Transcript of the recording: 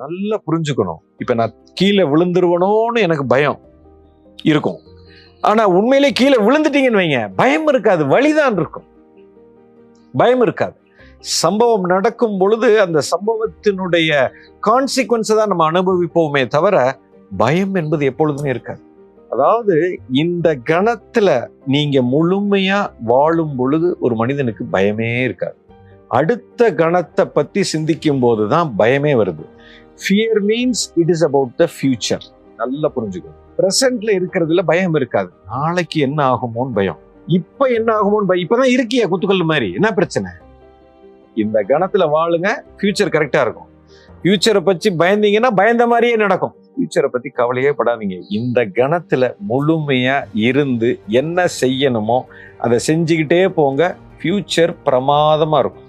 நல்லா புரிஞ்சுக்கணும். இப்போ நான் கீழே விழுந்துருவனோன்னு எனக்கு பயம் இருக்கும். ஆனா உண்மையிலே கீழே விழுந்துட்டீங்கன்னு வைங்க பயம் இருக்காது வழிதான் இருக்கும். பயம் இருக்காது. சம்பவம் நடக்கும் பொழுது அந்த சம்பவத்தினுடைய கான்சிக்வன்ஸை தான் நம்ம அனுபவிப்போமே தவிர பயம் என்பது எப்பொழுதுமே இருக்காது. அதாவது இந்த கணத்துல நீங்க முழுமையா வாழும் பொழுது ஒரு மனிதனுக்கு பயமே இருக்காது. அடுத்த கணத்தை பத்தி சிந்திக்கும் போது தான் பயமே வருது. Fear means it is about the future நல்லா புரிஞ்சுக்கணும் பிரசன்ட்ல இருக்கிறதுல பயம் இருக்காது. நாளைக்கு என்ன ஆகுமோன்னு பயம். இப்ப என்ன ஆகுமோன்னு பயம். இப்பதான் இருக்கியா குத்துக்கல் மாதிரி? என்ன பிரச்சனை? இந்த கணத்துல வாழுங்க. ஃபியூச்சர் கரெக்டா இருக்கும். ஃபியூச்சரை பத்தி பயந்தீங்கன்னா பயந்த மாதிரியே நடக்கும். ஃபியூச்சரை பத்தி கவலையே படாதீங்க. இந்த கணத்துல முழுமையா இருந்து என்ன செய்யணுமோ அதை செஞ்சுக்கிட்டே போங்க. ஃபியூச்சர் பிரமாதமா இருக்கும்.